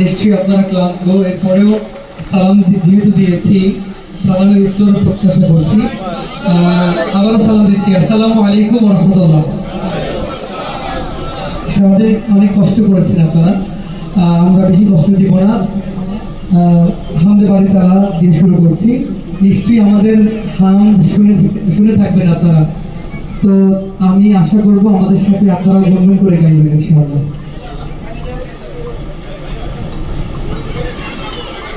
নিশ্চয়ই আপনারা ক্লান্ত। এরপরেও সালাম যেহেতু দিয়েছি, সালামের উত্তর প্রত্যাশা করছি। আবারও সালাম দিচ্ছি। আসসালামু আলাইকুম রহমতুল্লাহ সারাদিন অনেক কষ্ট করেছেন আপনারা। আমরা বেশি কষ্ট দিব না। হামদে বাড়ি তালা দিয়ে শুরু করছি। নিশ্চয়ই আমাদের হাম শুনে শুনে থাকবেন আপনারা। তো আমি আশা করব আমাদের সাথে আপনারা গুনগুন করে গাইবেন, ইনশাআল্লাহ আল্লাহ ও গো আল্লাহ ক্ষমা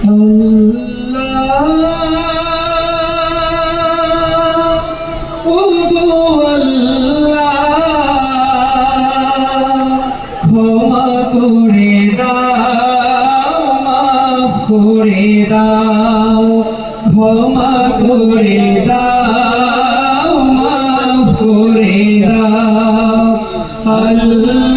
করে দাও ক্ষমা করে দাও মাফ করে দাও আল্লাহ।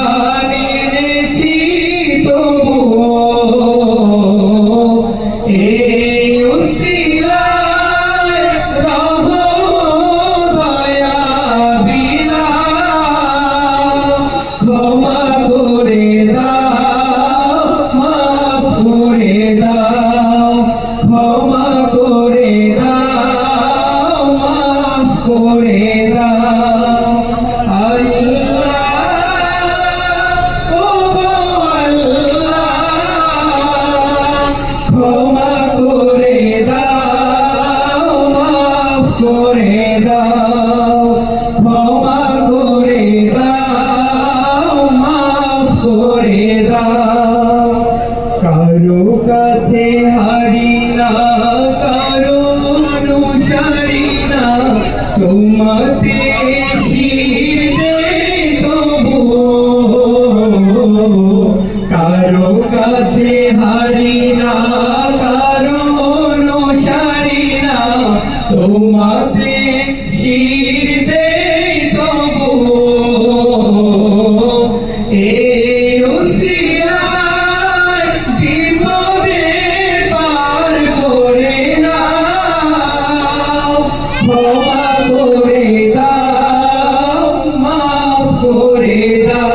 দাও, ক্ষমা করে দাও, মাফ করে কারও কাছে হারি না, কারও অনুসারী কারও কাছে হারি না, কারও অনুসারী না, তোমাতে শির দে তবুও এই উসিলায় বিপদে পার করে নাও, ক্ষমা করে দাও, মাফ করে দাও।